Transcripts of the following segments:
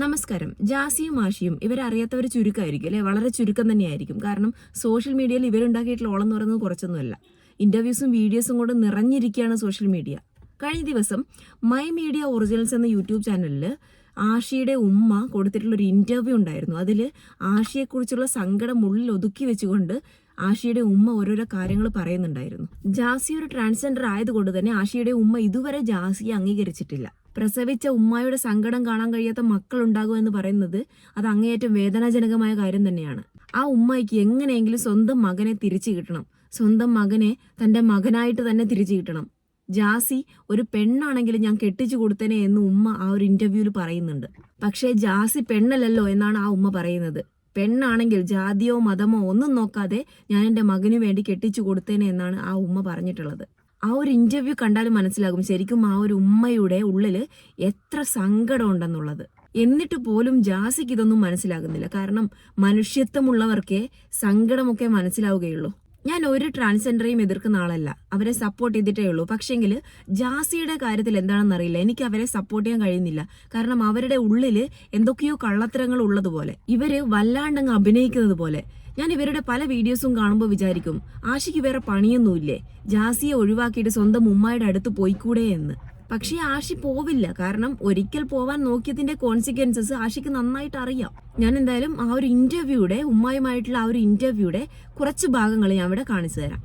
നമസ്കാരം. ജാസിയും ആഷിയും ഇവരറിയാത്തവർ ചുരുക്കമായിരിക്കും അല്ലെ? വളരെ ചുരുക്കം തന്നെയായിരിക്കും. കാരണം സോഷ്യൽ മീഡിയയിൽ ഇവരുണ്ടാക്കിയിട്ടുള്ള ഓളം എന്ന് പറയുന്നത് കുറച്ചൊന്നുമല്ല. ഇന്റർവ്യൂസും വീഡിയോസും കൊണ്ട് നിറഞ്ഞിരിക്കുകയാണ് സോഷ്യൽ മീഡിയ. കഴിഞ്ഞ ദിവസം മൈ മീഡിയ ഒറിജിനൽസ് എന്ന യൂട്യൂബ് ചാനലിൽ ആഷിയുടെ ഉമ്മ കൊടുത്തിട്ടുള്ള ഒരു ഇന്റർവ്യൂ ഉണ്ടായിരുന്നു. അതിൽ ആഷിയെക്കുറിച്ചുള്ള സങ്കടം ഉള്ളിൽ ഒതുക്കി വെച്ചുകൊണ്ട് ആഷിയുടെ ഉമ്മ ഓരോരോ കാര്യങ്ങൾ പറയുന്നുണ്ടായിരുന്നു. ജാസി ഒരു ട്രാൻസ്ജെൻഡർ ആയതുകൊണ്ട് തന്നെ ആഷിയുടെ ഉമ്മ ഇതുവരെ ജാസിയെ അംഗീകരിച്ചിട്ടില്ല. പ്രസവിച്ച ഉമ്മായുടെ സങ്കടം കാണാൻ കഴിയാത്ത മക്കൾ ഉണ്ടാകുമെന്ന് പറയുന്നത് അത് അങ്ങേയറ്റം വേദനാജനകമായ കാര്യം തന്നെയാണ്. ആ ഉമ്മയ്ക്ക് എങ്ങനെയെങ്കിലും സ്വന്തം മകനെ തിരിച്ചു കിട്ടണം. സ്വന്തം മകനെ തന്റെ മകനായിട്ട് തന്നെ തിരിച്ചു കിട്ടണം. ജാസി ഒരു പെണ്ണാണെങ്കിലും ഞാൻ കെട്ടിച്ചു കൊടുത്തേനെ എന്ന് ഉമ്മ ആ ഒരു ഇന്റർവ്യൂവിൽ പറയുന്നുണ്ട്. പക്ഷേ ജാസി പെണ്ണല്ലല്ലോ എന്നാണ് ആ ഉമ്മ പറയുന്നത്. പെണ്ണാണെങ്കിൽ ജാതിയോ മതമോ ഒന്നും നോക്കാതെ ഞാൻ എന്റെ മകനു വേണ്ടി കെട്ടിച്ചു കൊടുത്തേനെ എന്നാണ് ആ ഉമ്മ പറഞ്ഞിട്ടുള്ളത്. ആ ഒരു ഇന്റർവ്യൂ കണ്ടാൽ മനസ്സിലാകും ശരിക്കും ആ ഒരു ഉമ്മയുടെ ഉള്ളിൽ എത്ര സങ്കടം ഉണ്ടെന്നുള്ളത് എന്നിട്ട് പോലും ജാസിക്ക് ഇതൊന്നും മനസ്സിലാകുന്നില്ല. കാരണം മനുഷ്യത്വമുള്ളവർക്കേ സങ്കടമൊക്കെ മനസ്സിലാവുകയുള്ളൂ. ഞാൻ ഒരു ട്രാൻസ്ജെൻഡറെയും എതിർക്കുന്ന ആളല്ല. അവരെ സപ്പോർട്ട് ചെയ്തിട്ടേ ഉള്ളൂ. പക്ഷെങ്കിൽ ജാസിയുടെ കാര്യത്തിൽ എന്താണെന്ന് അറിയില്ല. എനിക്ക് അവരെ സപ്പോർട്ട് ചെയ്യാൻ കഴിയുന്നില്ല. കാരണം അവരുടെ ഉള്ളിൽ എന്തൊക്കെയോ കള്ളത്തരങ്ങൾ ഉള്ളതുപോലെ ഇവർ വല്ലാണ്ടങ്ങ് അഭിനയിക്കുന്നത് പോലെ ഞാൻ ഇവരുടെ പല വീഡിയോസും കാണുമ്പോൾ വിചാരിക്കും ആഷിക്ക് വേറെ പണിയൊന്നുമില്ലേ? ജാസിയെ ഒഴിവാക്കിയിട്ട് സ്വന്തം ഉമ്മായുടെ അടുത്ത് പോയിക്കൂടെ എന്ന്. പക്ഷേ ആഷി പോവില്ല. കാരണം ഒരിക്കൽ പോവാൻ നോക്കിയതിന്റെ കോൺസിക്വൻസസ് ആഷിക്ക് നന്നായിട്ട് അറിയാം. ഞാൻ എന്തായാലും ആ ഒരു ഇന്റർവ്യൂടെ ഉമ്മായുമായിട്ടുള്ള ആ ഒരു ഇന്റർവ്യൂടെ കുറച്ച് ഭാഗങ്ങൾ ഞാൻ ഇവിടെ കാണിച്ചു തരാം.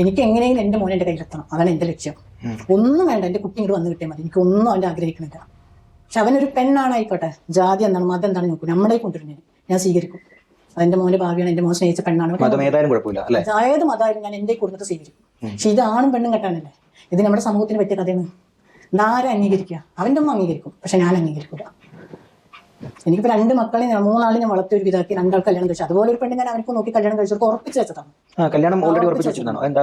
എനിക്ക് എങ്ങനെയെങ്കിലും എന്റെ മോനെ എന്റെ കയ്യിലെത്തണം അതാണ് എന്റെ ലക്ഷ്യം. ഒന്നും വേണ്ട. എന്റെ കുട്ടി ഇങ്ങോട്ട് വന്നു കിട്ടിയാൽ മതി. എനിക്ക് ഒന്നും അവന്റെ ആഗ്രഹിക്കുന്നില്ല. പക്ഷെ അവനൊരു പെണ്ണാണായിക്കോട്ടെ ജാതി എന്താണ് മതം എന്താണ് നോക്കും. നമ്മുടെ കൊണ്ടുവരുന്നത് ഞാൻ സ്വീകരിക്കും. അതെന്റെ മോന്റെ ഭാവിയാണ് എന്റെ മോൻ സ്നേഹിച്ച പെണ്ണാണ്. മതം ഏതായാലും കുഴപ്പമില്ല അല്ലേ? ഏത് മതമായാലും ഞാൻ എന്റെ കുടുംബത്തെ സ്വീകരിക്കും. പക്ഷെ ഇത് ആണും പെണ്ണും കെട്ടാനല്ലേ? ഇത് നമ്മുടെ സമൂഹത്തിന് പറ്റിയ കഥയാണ്. നാരെ അംഗീകരിക്കുക? അവന്റെ അമ്മ അംഗീകരിക്കും പക്ഷെ ഞാൻ അംഗീകരിക്കൂല. എനിക്കിപ്പോ രണ്ട് മക്കളെ ഞാൻ മൂന്നാളെ ഞാൻ വളർത്തി ഒരു വിധാക്കി രണ്ടാൾ കല്യാണം കഴിച്ചു. അതുപോലെ ഒരു പെണ്ണിനെ ഞാൻ അവർക്ക് നോക്കി കല്യാണം കഴിച്ചു ഉറപ്പിച്ച് വെച്ചതാണ്. കല്യാണം ഓൾറെഡി ഉറപ്പിച്ച് വെച്ചിരുന്നോ എന്താ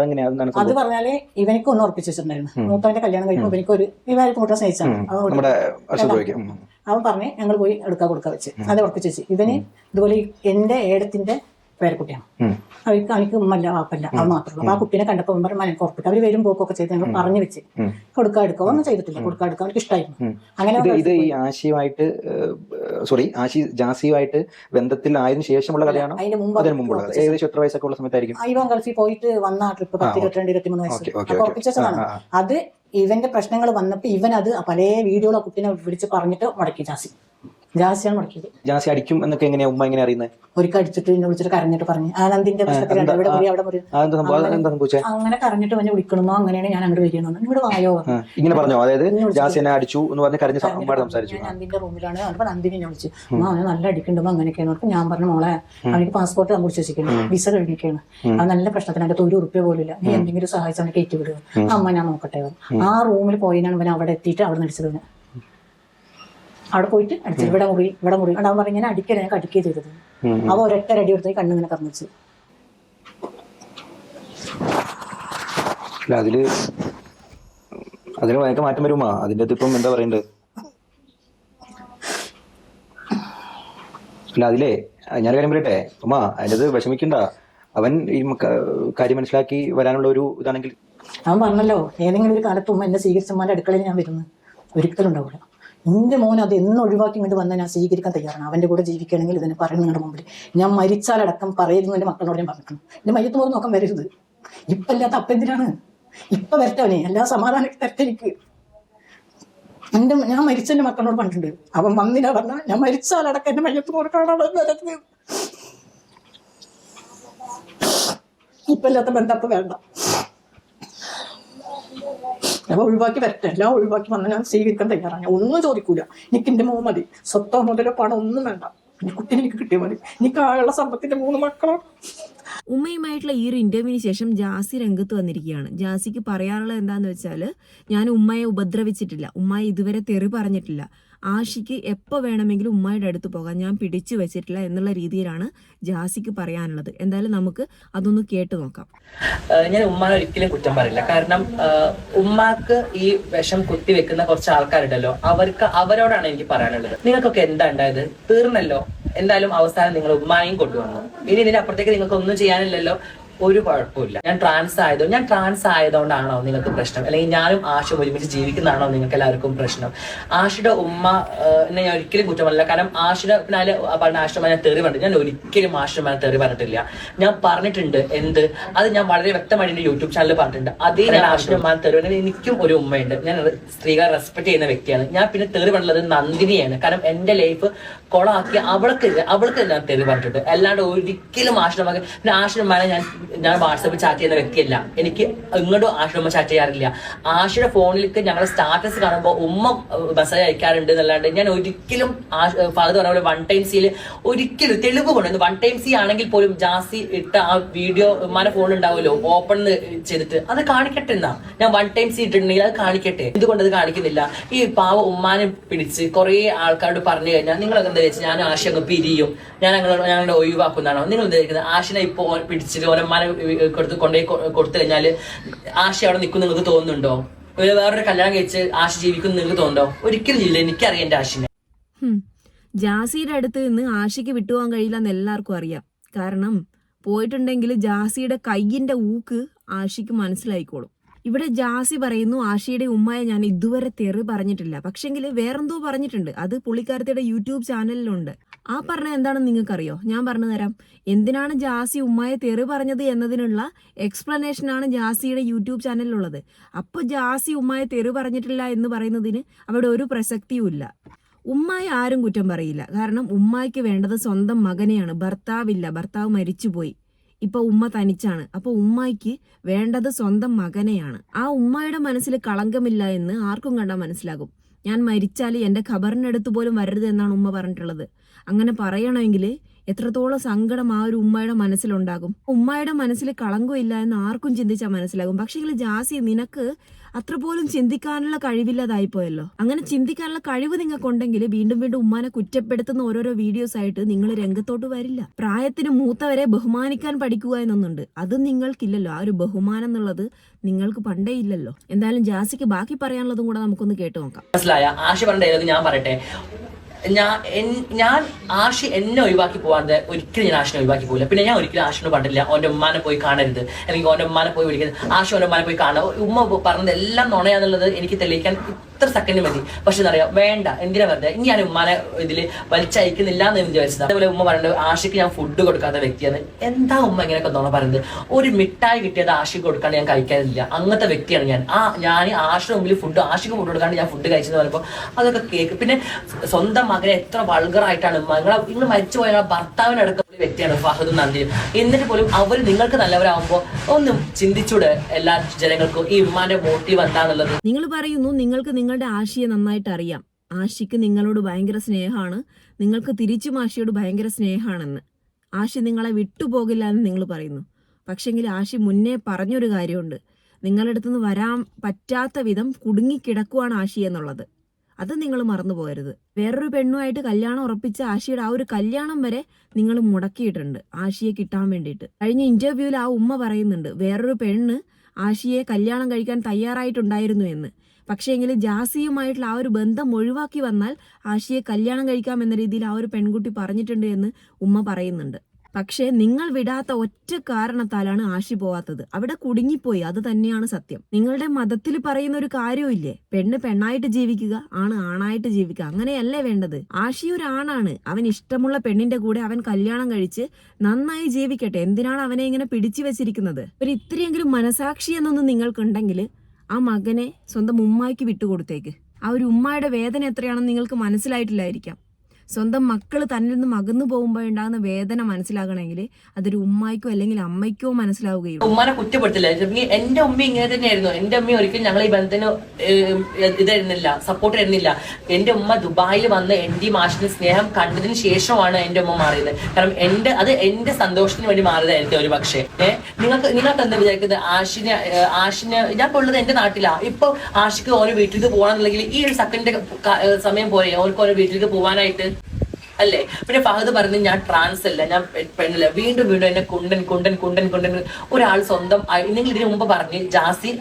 അത്? പറഞ്ഞാൽ ഇവനിക്ക് ഒന്ന് ഉറപ്പിച്ച് വെച്ചിട്ടുണ്ടായിരുന്നു. മൂത്തവന്റെ കല്യാണം കഴിക്കുമ്പോൾ എനിക്ക് ഒരു ഇവർക്ക് കൂട്ടം സ്നേഹിച്ചാണ്. അവൻ പറഞ്ഞ് ഞങ്ങൾ പോയി എടുക്കാൻ കൊടുക്കാൻ വെച്ച്. അത് ഉറപ്പിച്ച് വെച്ച്. ഇവന് ഇതുപോലെ എന്റെ ഏടത്തിന്റെ പേരക്കുട്ടിയാണ്. അവർക്ക് അവനിക്ക് ഉമ്മല്ല വാപ്പല്ല അത് മാത്രമേ ഉള്ളൂ. ആ കുട്ടീനെ കണ്ടപ്പോൾ ഉമ്മ പറഞ്ഞു എനിക്ക് ഉറപ്പിട്ട് അവർ വരും പോക്കൊക്കെ ചെയ്ത് ഞങ്ങൾ പറഞ്ഞു വെച്ച്. കൊടുക്കാൻ എടുക്കുക ഒന്നും ചെയ്തിട്ടില്ല. കൊടുക്കാൻ എടുക്കാൻ അവർക്ക് ഇഷ്ടമായിരുന്നു. അങ്ങനെ ഇത് ഈ ആശയുമായിട്ട് സോറി ആശി ജാസിയുമായിട്ട് ബന്ധത്തിൽ ആയതിനു ശേഷമുള്ള കഥയാണ്? അതിന് മുമ്പ് അതിന് മുമ്പുള്ള ഏകദേശം എത്ര വയസ്സൊക്കെ ഉള്ള സമയത്തായിരിക്കും? ഇവൻ ഗൾഫിൽ പോയിട്ട് വന്ന ആ ട്രിപ്പ് പത്ത് ഇരുപത്തിരണ്ട് ഇരുപത്തിമൂന്ന് വയസ്സ്. ഓക്കെ അപ്പൊ ഓക്കെ. ഉറപ്പിച്ച് വെച്ചതാണ് ആ, ആ. അത് ഇവന്റെ പ്രശ്നങ്ങൾ വന്നപ്പോ ഇവൻ അത് പല വീഡിയോകൾ ആ കുട്ടീനെ വിളിച്ച് പറഞ്ഞിട്ട് മുടക്കി ജാസി. ജാസിയാണ് മുടക്കിയത് ജാസി അടിക്കും എന്നൊക്കെ എങ്ങനെയാ ഉമ്മ എങ്ങനെ അറിയുന്നത് ഒരിക്കൽ അടിച്ചിട്ട് എന്നെ വിളിച്ചിട്ട് കരഞ്ഞിട്ട് പറഞ്ഞു ആനന്ദിന്റെ ഇവിടെ മുറി അവിടെ മുറി അതെന്താ സംഭവം? അതെന്താ സംഭവിച്ചേ? അങ്ങനെ കരഞ്ഞിട്ട് എന്നെ വിളിക്കണമെന്നോ അങ്ങനെയാണ് ഞാൻ അങ്ങോട്ട് വരികയെന്നു ഇവിടെ വായോ ആ, ഇങ്ങനെ പറഞ്ഞു. അതായത് ജാസി എന്നെ അടിച്ചു എന്ന് പറഞ്ഞ് കരഞ്ഞ സംസാരിച്ചു. ഞാൻ നന്ദിന്റെ റൂമിലാണ്. അപ്പൊ നന്ദിനെ വിളിച്ചു. അമ്മ അവന് നല്ല അടിക്കുണ്ടോ അങ്ങനെയൊക്കെയാണ് പറഞ്ഞു ഞാൻ പറഞ്ഞു മോളെ അവനിക്ക് പാസ്പോർട്ട് നമ്മൾ വെച്ചിരിക്കുന്നു വിസ കഴിഞ്ഞിരിക്കുകയാണ്. അവൻ നല്ല പ്രശ്നത്തിന് അതിന്റെ തൊഴിൽ ഉറുപ്പ്യ പോലില്ല നീ എന്തെങ്കിലും സഹായിച്ച് അവനെ കയറ്റി വിടുക. അമ്മ ഞാൻ നോക്കട്ടെ പറഞ്ഞു. ആ റൂമിൽ പോയിനാണ് അവൻ അവിടെ എത്തിയിട്ട് അവിടെ നടിച്ചത് അവനെ. അവിടെ പോയിട്ട് അടിച്ചത് ഇവിടെ മുറി ഇവിടെ മുറി. അവിടെ അവൻ പറഞ്ഞു ഇങ്ങനെ അടിക്കണേ ഞാൻ അടിക്കുക ചെയ്തത്. അവ ഒരൊറ്റ അടി എടുത്ത് കണ്ണിങ്ങനെ കറന്നിച്ച്. അല്ല അതിൽ അതിന് വയക്ക മാറ്റം വരുമാ? അതിന്റെ അകത്ത് ഇപ്പം എന്താ പറയണ്ടത് അല്ല അതിലേ ഞാൻ കാര്യം പറയട്ടെ? ഉമ്മ അതിന്റെ അത് വിഷമിക്കണ്ട. അവൻ ഈ കാര്യം മനസ്സിലാക്കി വരാനുള്ള ഒരു ഇതാണെങ്കിൽ അവൻ പറഞ്ഞല്ലോ ഏതെങ്കിലും ഒരു കാലത്ത് ഉമ്മ എന്നെ സ്വീകരിച്ചമാരുടെ അടുക്കളയിൽ ഞാൻ വരുന്നത് ഒരിക്കലും ഉണ്ടാവില്ല എന്റെ മോൻ അത് എന്ന് ഒഴിവാക്കി ഇങ്ങോട്ട് വന്നാൽ ഞാൻ സ്വീകരിക്കാൻ തയ്യാറാണ്. അവന്റെ കൂടെ ജീവിക്കണമെങ്കിൽ ഇതിനെ പറയും നിങ്ങളുടെ മുമ്പിൽ. ഞാൻ മരിച്ചാലടക്കം പറയുന്നു എന്റെ മക്കളോട് ഞാൻ പറഞ്ഞിട്ടുണ്ട് എന്റെ മയ്യത്ത് പോലും നോക്കാൻ വരരുത്. ഇപ്പൊ അല്ലാത്ത അപ്പെന്തിനാണ് ഇപ്പൊ വരട്ടവനെ എല്ലാ സമാധാനമൊക്കെ തരട്ടെ എനിക്ക്. എന്റെ ഞാൻ മരിച്ച എന്റെ മക്കളോട് പറഞ്ഞിട്ടുണ്ട്. അവൻ വന്നില്ല പറഞ്ഞാൽ ഞാൻ മരിച്ചാലടക്കം എന്റെ മയ്യത്ത് പോലും കാണാതെ വരരുത്. ഇപ്പൊ അല്ലാത്ത ബന്ധം വേണ്ട. ഞാൻ ഒഴിവാക്കി വരട്ടെ. എല്ലാം ഒഴിവാക്കി വന്ന് ഞാൻ സ്വീകരിക്കാൻ തയ്യാറാണ്. ഞാൻ ഒന്നും ചോദിക്കൂല. എനിക്ക് എന്റെ മോൻ മതി. സ്വത്തോ മുതലോ പണം ഒന്നും വേണ്ട. കുട്ടീനെ എനിക്ക് കിട്ടിയ മതി. എനിക്ക് ആയുള്ള സമ്പത്തിന്റെ മൂന്ന് മക്കളോ? ഉമ്മയുമായിട്ടുള്ള ഈ ഒരു ഇന്റർവ്യൂവിന് ശേഷം ജാസി രംഗത്ത് വന്നിരിക്കുകയാണ്. ജാസിക്ക് പറയാനുള്ളത് എന്താന്ന് വെച്ചാൽ ഞാൻ ഉമ്മയെ ഉപദ്രവിച്ചിട്ടില്ല. ഉമ്മയെ ഇതുവരെ തെറി പറഞ്ഞിട്ടില്ല. ആഷിക്ക് എപ്പോൾ വേണമെങ്കിലും ഉമ്മയുടെ അടുത്ത് പോകാം. ഞാൻ പിടിച്ചു വെച്ചിട്ടില്ല എന്നുള്ള രീതിയിലാണ് ജാസിക്ക് പറയാനുള്ളത്. എന്തായാലും നമുക്ക് അതൊന്ന് കേട്ട് നോക്കാം. ഞാൻ ഉമ്മ ഒരിക്കലും കുറ്റം പറയില്ല. കാരണം ഉമ്മാക്ക് ഈ വിഷം കുത്തിവെക്കുന്ന കുറച്ച് ആൾക്കാരുണ്ടല്ലോ. അവർക്ക് അവരോടാണ് എനിക്ക് പറയാനുള്ളത്. നിങ്ങൾക്കൊക്കെ എന്താ ഉണ്ടായത്? തീർന്നല്ലോ. എന്തായാലും അവസാനം നിങ്ങൾ ഉമ്മായും കൊണ്ടുവന്നു. ഇനി ഇതിന്റെ അപ്പുറത്തേക്ക് നിങ്ങൾക്ക് ഒന്നും ചെയ്യാനില്ലല്ലോ. ഒരു കുഴപ്പമില്ല. ഞാൻ ട്രാൻസ് ആയതോ ഞാൻ ട്രാൻസ് ആയതുകൊണ്ടാണോ നിങ്ങൾക്ക് പ്രശ്നം? അല്ലെങ്കിൽ ഞാനും ആശ ഒരുമിച്ച് ജീവിക്കുന്നതാണോ നിങ്ങൾക്ക് എല്ലാവർക്കും പ്രശ്നം? ആശയുടെ ഉമ്മ എന്നെ ഞാൻ ഒരിക്കലും കുറ്റമല്ല കാരണം ആശയുടെ പിന്നാലെ പറഞ്ഞ ആശ്രമം ഞാൻ തെറി പറഞ്ഞിട്ട് ഞാൻ ഒരിക്കലും ആശ്രമ തെറി പറഞ്ഞിട്ടില്ല. ഞാൻ പറഞ്ഞിട്ടുണ്ട്. എന്ത്? അത് ഞാൻ വളരെ വ്യക്തമായിട്ട് എന്റെ യൂട്യൂബ് ചാനലിൽ പറഞ്ഞിട്ടുണ്ട്. അതേ ഞാൻ ആശ്രമം തെറി പറഞ്ഞാൽ എനിക്കും ഒരു ഉമ്മയുണ്ട്. ഞാൻ സ്ത്രീകളെ റെസ്പെക്ട് ചെയ്യുന്ന വ്യക്തിയാണ്. ഞാൻ പിന്നെ തെറി പറഞ്ഞത് നന്ദിനിയാണ്. കാരണം എന്റെ ലൈഫ് കൊളാക്കി അവൾക്ക് അവൾക്ക് ഞാൻ തെറി പറഞ്ഞിട്ടുണ്ട്. അല്ലാണ്ട് ഒരിക്കലും ആശ്രമം പിന്നെ ഞാൻ ഞാൻ വാട്സപ്പ് ചാറ്റ് ചെയ്യുന്ന വ്യക്തിയല്ല. എനിക്ക് ഇങ്ങോട്ടും ആശ്രമ ചാറ്റ് ചെയ്യാറില്ല. ആശയുടെ ഫോണിലേക്ക് ഞങ്ങളുടെ സ്റ്റാറ്റസ് കാണുമ്പോൾ ഉമ്മ മെസ്സേജ് അയക്കാറുണ്ട് എന്നല്ലാണ്ട് ഞാൻ ഒരിക്കലും ഫാദർ പറഞ്ഞ പോലെ വൺ ടൈം സിയിൽ ഒരിക്കലും തെളിവ് കൊണ്ടുവന്നു വൺ ടൈം സി ആണെങ്കിൽ പോലും ജാസി ഇട്ട ആ വീഡിയോ ഉമ്മാന്റെ ഫോൺ ഉണ്ടാവുമല്ലോ ഓപ്പൺ ചെയ്തിട്ട്. അത് കാണിക്കട്ടെ എന്നാ? ഞാൻ വൺ ടൈം സി ഇട്ടിട്ടുണ്ടെങ്കിൽ അത് കാണിക്കട്ടെ? എന്തുകൊണ്ട് അത് കാണിക്കുന്നില്ല? ഈ പാവ ഉമ്മാനെ പിടിച്ച് കുറെ ആൾക്കാരോട് പറഞ്ഞു കഴിഞ്ഞാൽ നിങ്ങളൊക്കെ എന്താ വെച്ചാൽ ഞാൻ ആശ പിരിയും. ഞാൻ ഞങ്ങളോട് ഒഴിവാക്കുന്നതാണോ? നിങ്ങൾ എന്താ ആശിനെ ഇപ്പൊ പിടിച്ചിട്ട് പിടിച്ചിട്ട് ഓരമ്മാനെ കൊടുത്ത് കൊണ്ടുപോയി കൊടുത്തു കഴിഞ്ഞാൽ ആശ അവിടെ നിൽക്കും നിങ്ങൾക്ക് തോന്നുന്നുണ്ടോ? വേറൊരു കല്യാണം കഴിച്ച് ആശ ജീവിക്കും നിങ്ങൾക്ക് തോന്നുന്നുണ്ടോ? ഒരിക്കലും ഇല്ല എനിക്കറിയാം എന്റെ ആശിനെ. ജാസിയുടെ അടുത്ത് നിന്ന് ആശയ്ക്ക് വിട്ടുപോകാൻ കഴിയില്ല എന്ന് എല്ലാവർക്കും അറിയാം. കാരണം പോയിട്ടുണ്ടെങ്കിൽ ജാസിയുടെ കയ്യിന്റെ ഊക്ക് ആഷിക്ക് മനസ്സിലായിക്കോളും. ഇവിടെ ജാസി പറയുന്നു ആഷിയുടെ ഉമ്മയെ ഞാൻ ഇതുവരെ തെറി പറഞ്ഞിട്ടില്ല. പക്ഷെങ്കിൽ വേറെന്തോ പറഞ്ഞിട്ടുണ്ട്. അത് പുള്ളിക്കാരത്തിയുടെ യൂട്യൂബ് ചാനലിലുണ്ട്. ആ പറഞ്ഞ എന്താണെന്ന് നിങ്ങൾക്കറിയോ? ഞാൻ പറഞ്ഞു തരാം. എന്തിനാണ് ജാസി ഉമ്മയെ തെറി പറഞ്ഞത് എന്നതിനുള്ള എക്സ്പ്ലനേഷൻ ആണ് ജാസിയുടെ യൂട്യൂബ് ചാനലിലുള്ളത്. അപ്പോൾ ജാസി ഉമ്മയെ തെറി പറഞ്ഞിട്ടില്ല എന്ന് പറയുന്നതിന് അവിടെ ഒരു പ്രസക്തിയും ഇല്ല. ഉമ്മായി ആരും കുറ്റം പറയില്ല. കാരണം ഉമ്മായിക്ക് വേണ്ടത് സ്വന്തം മകനെയാണ്. ഭർത്താവില്ല. ഭർത്താവ് മരിച്ചുപോയി. ഇപ്പൊ ഉമ്മ തനിച്ചാണ്. അപ്പൊ ഉമ്മായിക്ക് വേണ്ടത് സ്വന്തം മകനെയാണ്. ആ ഉമ്മായുടെ മനസ്സിൽ കളങ്കമില്ല എന്ന് ആർക്കും കണ്ടാൽ മനസ്സിലാകും. ഞാൻ മരിച്ചാൽ എന്റെ ഖബറിനടുത്ത് പോലും വരരുത് എന്നാണ് ഉമ്മ പറഞ്ഞിട്ടുള്ളത്. അങ്ങനെ പറയണമെങ്കിൽ എത്രത്തോളം സങ്കടം ആ ഒരു ഉമ്മയുടെ മനസ്സിലുണ്ടാകും. ഉമ്മയുടെ മനസ്സിൽ കളങ്കമില്ല എന്ന് ആർക്കും ചിന്തിച്ചാൽ മനസ്സിലാകും. പക്ഷേ ജാസി നിനക്ക് അത്ര പോലും ചിന്തിക്കാനുള്ള കഴിവില്ലാതായി പോയല്ലോ. അങ്ങനെ ചിന്തിക്കാനുള്ള കഴിവ് നിങ്ങൾക്കുണ്ടെങ്കിൽ വീണ്ടും വീണ്ടും ഉമ്മാനെ കുറ്റപ്പെടുത്തുന്ന ഓരോരോ വീഡിയോസ് ആയിട്ട് നിങ്ങൾ രംഗത്തോട്ട് വരില്ല. പ്രായത്തിന് മൂത്തവരെ ബഹുമാനിക്കാൻ പഠിക്കുക എന്നൊന്നുണ്ട്. അത് നിങ്ങൾക്കില്ലല്ലോ. ആ ഒരു ബഹുമാനം എന്നുള്ളത് നിങ്ങൾക്ക് പണ്ടേ ഇല്ലല്ലോ. എന്തായാലും ജാസിക്ക് ബാക്കി പറയാനുള്ളതും കൂടെ നമുക്കൊന്ന് കേട്ടു നോക്കാം. മനസ്സിലായ? ആശ പറഞ്ഞ ഞാൻ പറയട്ടെ? ഞാൻ ഞാൻ ആഷി എന്നെ ഒഴിവാക്കി പോവാണ്ട് ഒരിക്കലും ഞാൻ ആഷിനെ ഒഴിവാക്കി പോകില്ല പിന്നെ ഞാൻ ഒരിക്കലും ആഷിനോട് പറഞ്ഞില്ല ഓന്റെ ഉമ്മാനെ പോയി കാണരുത്. അല്ലെങ്കിൽ ഓന്റെ ഉമ്മാനെ പോയി വിളിക്കരുത്. ആഷി ഓന്റെ ഉമ്മാനെ പോയി കാണുക ഉമ്മ പറഞ്ഞത് എല്ലാം നുണയാന്നുള്ളത് എനിക്ക് തെളിയിക്കാൻ ഇത്ര സെക്കൻഡ് മതി. പക്ഷെ എന്താ പറയുക? വേണ്ട. എന്തിനാ വെറുതെ? ഇനി ഞാൻ ഉമ്മാനെ ഇതിൽ വലിച്ചയക്കുന്നില്ല എന്ന് വിചാരിച്ചത്. അതേപോലെ ഉമ്മ പറയുന്നത് ആഷിക്ക് ഞാൻ ഫുഡ് കൊടുക്കാത്ത വ്യക്തിയാണ്. എന്താ ഉമ്മ ഇങ്ങനെയൊക്കെ നുണ പറയുന്നത് ഒരു മിഠായി കിട്ടിയത് ആഷിക്ക് കൊടുക്കാണ്ട് ഞാൻ കഴിക്കാനില്ല അങ്ങനത്തെ വ്യക്തിയാണ് ഞാൻ. ആ ഞാൻ ആഷിന് മുമ്പിൽ ഫുഡ് ആഷിക്ക് ഫുഡ് കൊടുക്കാണ്ട് ഞാൻ ഫുഡ് കഴിച്ചെന്ന് പറയുമ്പോൾ അതൊക്കെ കേക്ക്. പിന്നെ സ്വന്തം മകനെ എത്ര വൾഗറായിട്ടാണ് നിങ്ങളെ നിങ്ങൾ മരിച്ചുപോയ പോയ ഭർത്താവിനടക്കം ഒരു വ്യക്തിയാണ് ഫഹദും നന്ദിയും എന്നിട്ട് പോലും അവർ നിങ്ങൾക്ക് നല്ലവരാകുമ്പോൾ ഒന്നും ചിന്തിച്ചൂടെ എല്ലാ ജനങ്ങൾക്കും ഈ ഉമ്മാന്റെ മോട്ടീവ് എന്താണുള്ളത് നിങ്ങൾ പറയുന്നു നിങ്ങൾക്ക് നിങ്ങളുടെ ആശയെ നന്നായിട്ട് അറിയാം. ആശിക്ക് നിങ്ങളോട് ഭയങ്കര സ്നേഹമാണ്. നിങ്ങൾക്ക് തിരിച്ചും ആശയോട് ഭയങ്കര സ്നേഹമാണെന്ന്. ആശി നിങ്ങളെ വിട്ടുപോകില്ല എന്ന് നിങ്ങൾ പറയുന്നു. പക്ഷെങ്കിൽ ആശി മുന്നേ പറഞ്ഞൊരു കാര്യമുണ്ട്. നിങ്ങളുടെ അടുത്തുനിന്ന് വരാൻ പറ്റാത്ത വിധം കുടുങ്ങിക്കിടക്കുവാണ് ആശി എന്നുള്ളത്. അത് നിങ്ങൾ മറന്നു പോകരുത്. വേറൊരു പെണ്ണുമായിട്ട് കല്യാണം ഉറപ്പിച്ച ആശിയുടെ ആ ഒരു കല്യാണം വരെ നിങ്ങൾ മുടക്കിയിട്ടുണ്ട് ആശിയെ കിട്ടാൻ വേണ്ടിയിട്ട്. കഴിഞ്ഞ ഇന്റർവ്യൂവിൽ ആ ഉമ്മ പറയുന്നുണ്ട് വേറൊരു പെണ്ണ് ആശിയെ കല്യാണം കഴിക്കാൻ തയ്യാറായിട്ടുണ്ടായിരുന്നു എന്ന്. പക്ഷേങ്കിൽ ജാസിയുമായിട്ടുള്ള ആ ഒരു ബന്ധം ഒഴിവാക്കി വന്നാൽ ആശിയെ കല്യാണം കഴിക്കാം എന്ന രീതിയിൽ ആ ഒരു പെൺകുട്ടി പറഞ്ഞിട്ടുണ്ട് എന്ന് ഉമ്മ പറയുന്നുണ്ട്. പക്ഷേ നിങ്ങൾ വിടാത്ത ഒറ്റ കാരണത്താലാണ് ആശി പോവാത്തത്. അവിടെ കുടുങ്ങിപ്പോയി. അത് തന്നെയാണ് സത്യം. നിങ്ങളുടെ മതത്തിൽ പറയുന്ന ഒരു കാര്യമില്ലേ പെണ്ണ് പെണ്ണായിട്ട് ജീവിക്കുക ആണ് ആണായിട്ട് ജീവിക്കുക. അങ്ങനെയല്ലേ വേണ്ടത്? ആശി ഒരു ആണാണ്. അവൻ ഇഷ്ടമുള്ള പെണ്ണിന്റെ കൂടെ അവൻ കല്യാണം കഴിച്ച് നന്നായി ജീവിക്കട്ടെ. എന്തിനാണ് അവനെ ഇങ്ങനെ പിടിച്ചു വെച്ചിരിക്കുന്നത്? ഒരു ഇത്രയെങ്കിലും മനസാക്ഷി എന്നൊന്നും നിങ്ങൾക്കുണ്ടെങ്കിൽ ആ മകനെ സ്വന്തം ഉമ്മായിക്ക് വിട്ടുകൊടുത്തേക്ക്. ആ ഒരു ഉമ്മായുടെ വേദന എത്രയാണെന്ന് നിങ്ങൾക്ക് മനസ്സിലായിട്ടില്ലായിരിക്കാം. സ്വന്തം മക്കൾ തന്നിൽ നിന്നും അകന്നു പോകുമ്പോഴുണ്ടാകുന്ന വേദന മനസ്സിലാകണമെങ്കിൽ അതൊരു ഉമ്മായിക്കോ അല്ലെങ്കിൽ അമ്മയ്ക്കോ മനസ്സിലാവുകയുള്ളൂ ഉമ്മനെ കുറ്റപ്പെടുത്തില്ല. എന്റെ ഉമ്മ ഇങ്ങനെ തന്നെയായിരുന്നു. എന്റെ ഉമ്മ ഒരിക്കലും ഞങ്ങൾ ഈ ബന്ധത്തിന് ഇതായിരുന്നില്ല സപ്പോർട്ട് ആയിരുന്നില്ല എന്റെ ഉമ്മ ദുബായിൽ വന്ന് എന്റെ മാഷിന്റെ സ്നേഹം കണ്ടതിന് ശേഷമാണ് എന്റെ ഉമ്മ മാറിയത്. കാരണം എന്റെ അത് എന്റെ സന്തോഷത്തിന് വേണ്ടി മാറിയതായിരിക്കും ഒരു പക്ഷേ. നിങ്ങൾക്ക് നിങ്ങൾക്ക് എന്താ വിചാരിക്കുന്നത്? ആഷിന് ആഷിന് ഞാൻ ഇപ്പോൾ ഉള്ളത് എന്റെ നാട്ടിലാ. ഇപ്പൊ ആഷിക്ക് ഓരോ വീട്ടിലേക്ക് പോകണമെന്നുണ്ടെങ്കിൽ ഈ ഒരു സെക്കൻഡ് സമയം പോലെ ഓർക്ക് ഓരോ വീട്ടിലേക്ക് പോകാനായിട്ട് അല്ലേ? പിന്നെ ഫഹദ് പറഞ്ഞു ഞാൻ ട്രാൻസ് അല്ല ഞാൻ പെണ്ണല്ല. വീണ്ടും വീണ്ടും എന്നെ കുണ്ടൻ കുണ്ടൻ കുണ്ടൻ കുണ്ടൻ ഒരാൾ സ്വന്തം ഇല്ലെങ്കിൽ ഇതിനു മുമ്പ് പറഞ്ഞ് ജാസി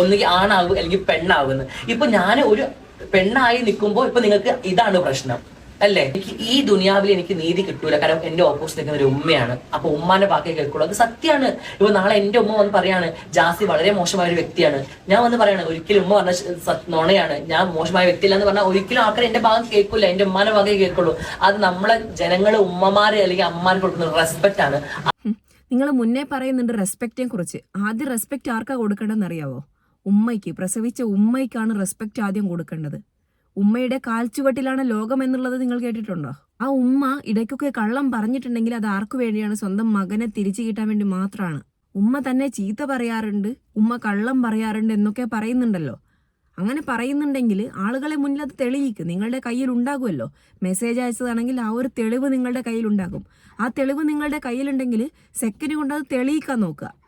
ഒന്നുകിൽ ആണാകും അല്ലെങ്കിൽ പെണ്ണാകുന്നു ഇപ്പൊ ഞാൻ ഒരു പെണ്ണായി നിൽക്കുമ്പോൾ ഇപ്പൊ നിങ്ങൾക്ക് ഇതാണ് പ്രശ്നം. അല്ലേ? എനിക്ക് ഈ ദുനിയാവിൽ എനിക്ക് നീതി കിട്ടൂല. കാരണം എന്റെ ഓപ്പോസിറ്റ് നിൽക്കുന്ന ഒരു ഉമ്മയാണ്. അപ്പൊ ഉമ്മാന്റെ വാക്കേ കേൾക്കുള്ളൂ. അത് സത്യമാണ് ഇപ്പൊ നാളെ എന്റെ ഉമ്മ വന്ന് പറയാണ് ജാസി വളരെ മോശമായ ഒരു വ്യക്തിയാണ്. ഞാൻ വന്ന് പറയാണ് ഒരിക്കലും ഉമ്മ പറഞ്ഞ നുണയാണ്. ഞാൻ മോശമായ വ്യക്തിയല്ല എന്ന് പറഞ്ഞാൽ ഒരിക്കലും ആൾക്കാർ എന്റെ ഭാഗം കേൾക്കില്ല എന്റെ ഉമ്മാന്റെ ഭാഗമേ കേൾക്കുള്ളൂ. അത് നമ്മളെ ജനങ്ങൾ ഉമ്മമാരെ അല്ലെങ്കിൽ അമ്മമാരെ കൊടുക്കുന്ന റെസ്പെക്ട് ആണ്. നിങ്ങൾ മുന്നേ പറയുന്നുണ്ട് റെസ്പെക്റ്റിനെ കുറിച്ച്. ആദ്യം റെസ്പെക്റ്റ് ആർക്കാ കൊടുക്കേണ്ടതെന്ന് അറിയാവോ ഉമ്മയ്ക്ക്. പ്രസവിച്ച ഉമ്മയ്ക്കാണ് റെസ്പെക്റ്റ് ആദ്യം കൊടുക്കേണ്ടത്. ഉമ്മയുടെ കാൽച്ചുവട്ടിലാണ് ലോകം എന്നുള്ളത് നിങ്ങൾ കേട്ടിട്ടുണ്ടോ? ആ ഉമ്മ ഇടയ്ക്കൊക്കെ കള്ളം പറഞ്ഞിട്ടുണ്ടെങ്കിൽ അത് ആർക്കു വേണ്ടിയാണ്? സ്വന്തം മകനെ തിരിച്ചു കിട്ടാൻ വേണ്ടി മാത്രമാണ്. ഉമ്മ തന്നെ ചീത്ത പറയാറുണ്ട് ഉമ്മ കള്ളം പറയാറുണ്ട് എന്നൊക്കെ പറയുന്നുണ്ടല്ലോ. അങ്ങനെ പറയുന്നുണ്ടെങ്കിൽ ആളുകളെ മുന്നിൽ അത് തെളിയിക്കും. നിങ്ങളുടെ കയ്യിൽ ഉണ്ടാകുമല്ലോ. മെസ്സേജ് അയച്ചതാണെങ്കിൽ ആ ഒരു തെളിവ് നിങ്ങളുടെ കയ്യിൽ ഉണ്ടാകും. ആ തെളിവ് നിങ്ങളുടെ കയ്യിലുണ്ടെങ്കിൽ സെക്കൻഡ് കൊണ്ട് അത് തെളിയിക്കാൻ നോക്കുക.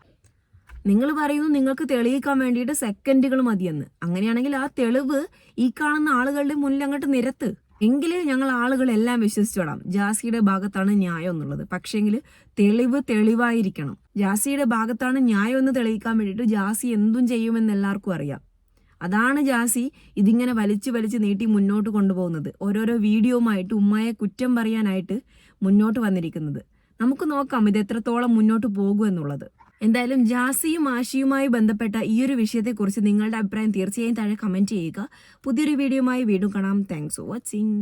നിങ്ങൾ പറയുന്നു നിങ്ങൾക്ക് തെളിയിക്കാൻ വേണ്ടിയിട്ട് സെക്കൻഡുകൾ മതിയെന്ന്. അങ്ങനെയാണെങ്കിൽ ആ തെളിവ് ഈ കാണുന്ന ആളുകളുടെ മുന്നിൽ അങ്ങോട്ട് നിരത്ത്. എങ്കിൽ ഞങ്ങൾ ആളുകളെല്ലാം വിശ്വസിച്ചോടാം ജാസിയുടെ ഭാഗത്താണ് ന്യായം എന്നുള്ളത്. പക്ഷേങ്കിൽ തെളിവ് തെളിവായിരിക്കണം. ജാസിയുടെ ഭാഗത്താണ് ന്യായം എന്ന് തെളിയിക്കാൻ വേണ്ടിയിട്ട് ജാസി എന്തും ചെയ്യുമെന്ന് എല്ലാവർക്കും അറിയാം. അതാണ് ജാസി ഇതിങ്ങനെ വലിച്ചു വലിച്ച് നീട്ടി മുന്നോട്ട് കൊണ്ടുപോകുന്നത്. ഓരോരോ വീഡിയോമായിട്ട് ഉമ്മയെ കുറ്റം പറയാനായിട്ട് മുന്നോട്ട് വന്നിരിക്കുന്നത്. നമുക്ക് നോക്കാം ഇത് എത്രത്തോളം മുന്നോട്ട് പോകും എന്നുള്ളത്. എന്തായാലും ജാസിയും ആഷിയുമായി ബന്ധപ്പെട്ട ഈ ഒരു വിഷയത്തെക്കുറിച്ച് നിങ്ങളുടെ അഭിപ്രായം തീർച്ചയായും താഴെ കമന്റ് ചെയ്യുക. പുതിയൊരു വീഡിയോയുമായി വീണ്ടും കാണാം. Thanks for watching